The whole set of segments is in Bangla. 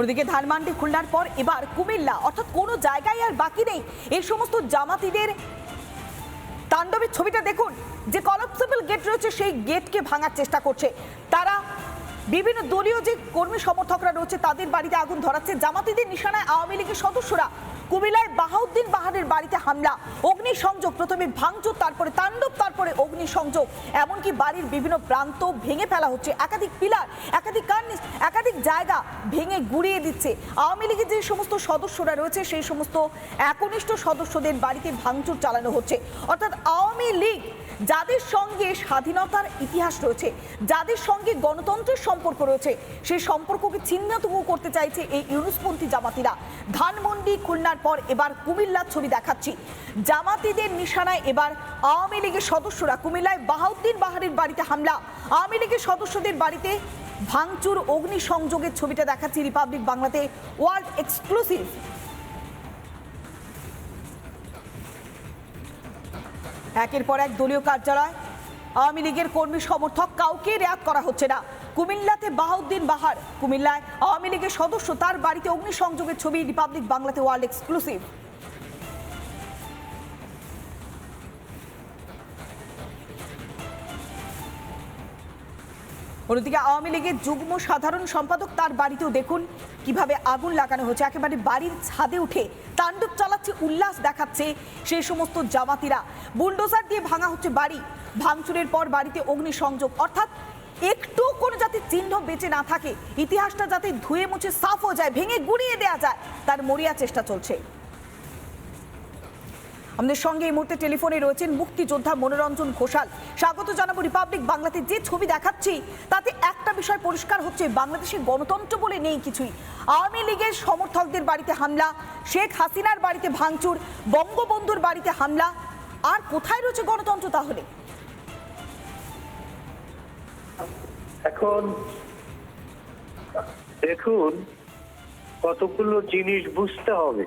ওদিকে ধানমান্ডি খুলনার পর এবার কুমিল্লা। অর্থাৎ কোনো জায়গায় আর বাকি নেই। এই সমস্ত জামাতিদের তাণ্ডবের ছবিটা দেখুন। যে কলাপসেবল গেট রয়েছে, সেই গেটকে ভাঙার চেষ্টা করছে। তারা বিভিন্ন দলীয় যে কর্মী সমর্থকরা রয়েছে, তাদের বাড়িতে আগুন ধরাচ্ছে। জামাতিদের নিশানায় আওয়ামী লীগের সদস্যরা কুমিল্লায় বাহাউদ্দিন বাহারের বাড়িতে হামলা। অগ্নিসংযোগ, প্রথমে ভাঙচুর, তারপরে তাণ্ডব, তারপরে অগ্নিসংযোগ। এমনকি বাড়ির বিভিন্ন প্রান্ত ভেঙে ফেলা হচ্ছে। একাধিক পিলার, একাধিক কার্নিস, একাধিক জায়গা ভেঙে গুড়িয়ে দিচ্ছে। আওয়ামী লীগের যে সমস্ত সদস্যরা রয়েছে, সেই সমস্ত একনিষ্ঠ সদস্যদের বাড়িতে ভাঙচুর চালানো হচ্ছে। অর্থাৎ আওয়ামী লীগ যাদের সঙ্গে স্বাধীনতার ইতিহাস রয়েছে, যাদের সঙ্গে গণতন্ত্রের সম্পর্ক রয়েছে সেই সম্পর্ককে ছিন্নতম করতে চাইছে এই ইউনুসপন্থী জামাতিরা। ধানমন্ডি খুলনার পর এবার কুমিল্লার ছবি দেখাচ্ছি। জামাতিদের নিশানায় এবার আওয়ামী লীগের সদস্যরা, কুমিল্লায় বাহাউদ্দিন বাহারের বাড়িতে হামলা। আওয়ামী লীগের সদস্যদের বাড়িতে ভাঙচুর, অগ্নিসংযোগের ছবিটা দেখাচ্ছি রিপাবলিক বাংলাতে। ওয়ার্ল্ড এক্সক্লুসিভ একের পর এক দলীয় কার্যালয়। আওয়ামী লীগের কর্মী সমর্থক কাউকে রেয়াক করা হচ্ছে না। কুমিল্লাতে বাহাউদ্দিন বাহার। কুমিল্লায় আওয়ামী লীগের সদস্য তার বাড়িতে অগ্নিসংযোগের ছবি রিপাবলিক বাংলাতে ওয়ার্ল্ড এক্সক্লুসিভ। অন্যদিকে আওয়ামী লীগের যুগ্ম সাধারণ সম্পাদক তার বাড়িতেও দেখুন কীভাবে আগুন লাগানো হচ্ছে। একেবারে বাড়ির ছাদে উঠে তাণ্ডব চালাচ্ছে, উল্লাস দেখাচ্ছে সেই সমস্ত জামাতিরা। বুলডোজার দিয়ে ভাঙা হচ্ছে বাড়ি। ভাঙচুরের পর বাড়িতে অগ্নিসংযোগ। অর্থাৎ একটু কোনো যাতে চিহ্ন বেঁচে না থাকে। ইতিহাসটা যাতে ধুয়ে মুছে সাফ হয়ে যায়, ভেঙে গুড়িয়ে দেওয়া যায়, তার মরিয়া চেষ্টা চলছে। আমাদের সঙ্গে এই মুহূর্তে টেলিফোনে রয়েছেন মুক্তিযোদ্ধা মনোরঞ্জন ঘোষাল। স্বাগত জানাব রিপাবলিক বাংলাতে যে ছবি দেখাচ্ছি, তাতে একটা বিষয় পরিষ্কার হচ্ছে, বাংলাদেশে গণতন্ত্র বলে নেই কিছুই। আওয়ামী লীগের সমর্থকদের বাড়িতে হামলা, শেখ হাসিনার বাড়িতে ভাঙচুর, বঙ্গবন্ধুর বাড়িতে হামলা। আর কোথায় রয়েছে গণতন্ত্র তাহলে? এখন দেখুন কতগুলো জিনিস বুঝতে হবে।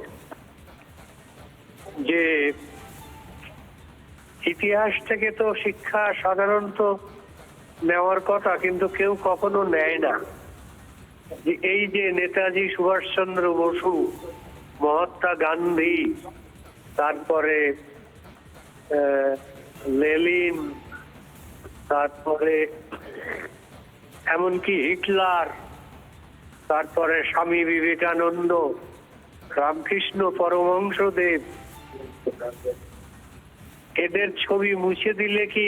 যে ইতিহাস থেকে তো শিক্ষা সাধারণত নেওয়ার কথা, কিন্তু কেউ কখনো নেয় না। যে এই যে নেতাজি সুভাষচন্দ্র বসু, মহাত্মা গান্ধী, তারপরে লেলিন তারপরে, এমনকি হিটলার, তারপরে স্বামী বিবেকানন্দ, রামকৃষ্ণ পরমহংসদেব এদের ছবি মুছে দিলে কি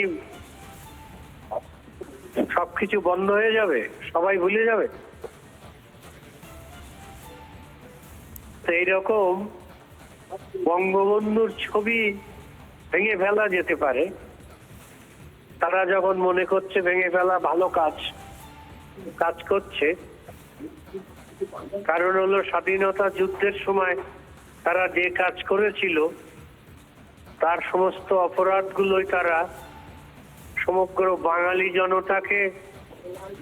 সবকিছু বন্ধ হয়ে যাবে? সবাই ভুলে যাবে? তো এইরকম বঙ্গবন্ধুর ছবি ভেঙে ফেলা যেতে পারে। তারা যখন মনে করছে ভেঙে ফেলা ভালো কাজ কাজ করছে, কারণ হলো স্বাধীনতা যুদ্ধের সময় তারা যে কাজ করেছিল তার সমস্ত অপরাধগুলোই তারা সমগ্র বাঙালি জনতাকে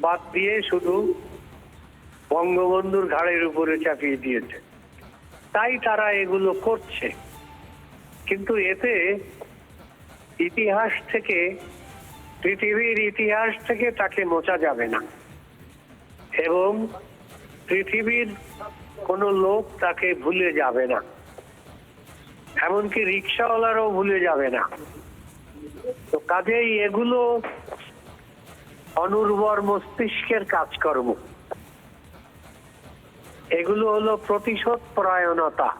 বাদ দিয়ে শুধু বঙ্গবন্ধুর ঘাড়ের উপরে চাপিয়ে দিয়েছে। তাই তারা এগুলো করছে। কিন্তু এতে ইতিহাস থেকে, পৃথিবীর ইতিহাস থেকে তাকে মোচা যাবে না। এবং পৃথিবীর কোনো লোক তাকে ভুলে যাবে না। এমনকি রিক্সাওয়ালারও ভুলে যাবে না। তো কাজেই এগুলো অনুর্বর মস্তিষ্কের কাজকর্ম। এগুলো হলো প্রতিশোধ পরায়ণতা।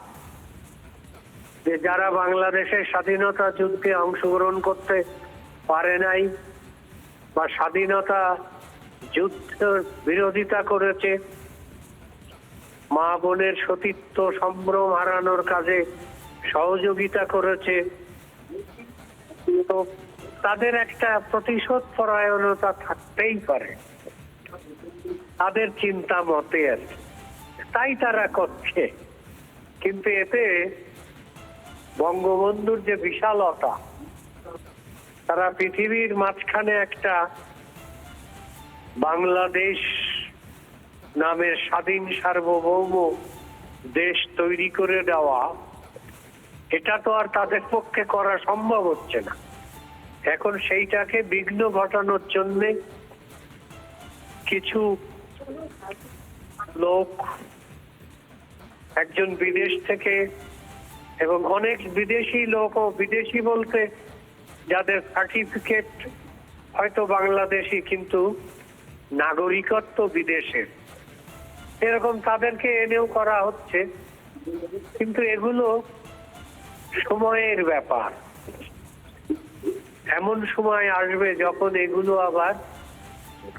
যে যারা বাংলাদেশের স্বাধীনতা যুদ্ধে অংশগ্রহণ করতে পারে নাই বা স্বাধীনতা যুদ্ধ বিরোধিতা করেছে, মা বোনের সতীত্ব সম্ভ্রম হারানোর কাজে সহযোগিতা করেছে। তো তাদের একটা প্রতিশোধ পরায়ণতা থাকতেই পারে। তাদের চিন্তা মতে আর। তাই তারা করছে। কিন্তু এতে বঙ্গবন্ধুর যে বিশালতা, তারা পৃথিবীর মাঝখানে একটা বাংলাদেশ নামের স্বাধীন সার্বভৌম দেশ তৈরি করে দেওয়া এটা তো আর তাদের পক্ষে করা সম্ভব হচ্ছে না। এখন সেইটাকে বিঘ্ন ঘটানোর জন্যে কিছু লোক, একজন বিদেশ থেকে এবং অনেক বিদেশি লোকও বিদেশি বলতে যাদের সার্টিফিকেট হয়তো বাংলাদেশি কিন্তু নাগরিকত্ব বিদেশের এরকম তাদেরকে এনেও করা হচ্ছে। কিন্তু এগুলো সময়ের ব্যাপার। এমন সময় আসবে যখন এগুলো আবার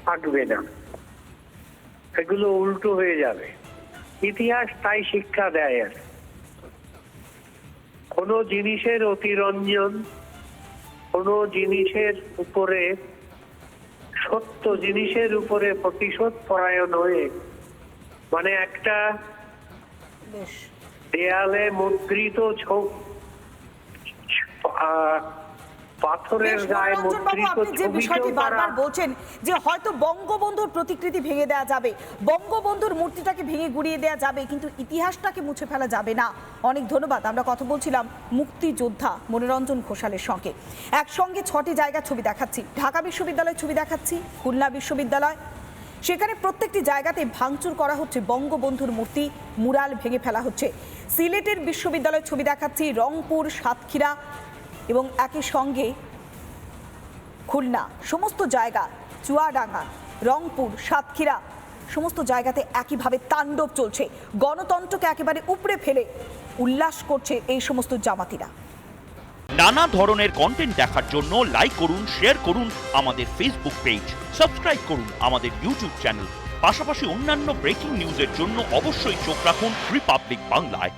থাকবে না। এগুলো উল্টো হয়ে যাবে। ইতিহাস তাই শিক্ষা দেয় আর। কোন জিনিসের অতিরঞ্জন কোন জিনিসের উপরে সত্য জিনিসের উপরে প্রতিশোধ পরায়ণ হয়ে মানে একটা দেয়ালে মুদ্রিত পাথরের গায়ে মনোরঞ্জন বাবু, মুদ্রিত আপনি যে বিষয়টি বারবার বলছেন যে হয়তো বঙ্গবন্ধুর প্রতিকৃতি ভেঙে দেওয়া যাবে বঙ্গবন্ধুর মূর্তিটাকে ভেঙে গুড়িয়ে দেওয়া যাবে কিন্তু ইতিহাসটাকে মুছে ফেলা যাবে না। অনেক ধন্যবাদ আমরা কথা বলছিলাম মুক্তিযোদ্ধা মনোরঞ্জন ঘোষালের সঙ্গে। একসঙ্গে ছটি জায়গার ছবি দেখাচ্ছি ঢাকা বিশ্ববিদ্যালয়ের ছবি দেখাচ্ছি খুলনা বিশ্ববিদ্যালয়। সেখানে প্রত্যেকটি জায়গাতে ভাঙচুর করা হচ্ছে বঙ্গবন্ধুর মূর্তি মুরাল ভেঙে ফেলা হচ্ছে। সিলেটের বিশ্ববিদ্যালয়ের ছবি দেখাচ্ছি রংপুর সাতক্ষীরা এবং একই সঙ্গে খুলনা, সমস্ত জায়গা, চুয়াডাঙ্গা, রংপুর, সাতক্ষীরা, সমস্ত জায়গাতে একইভাবে তাণ্ডব চলছে। গণতন্ত্রকে একেবারে উপড়ে ফেলে উল্লাস করছে এই সমস্ত জামাতিরা। নানা ধরনের কন্টেন্ট দেখার জন্য লাইক করুন শেয়ার করুন আমাদের ফেসবুক পেজ সাবস্ক্রাইব করুন আমাদের ইউটিউব চ্যানেল পাশাপাশি অন্যান্য ব্রেকিং নিউজের জন্য অবশ্যই চোখ রাখুন রিপাবলিক বাংলায়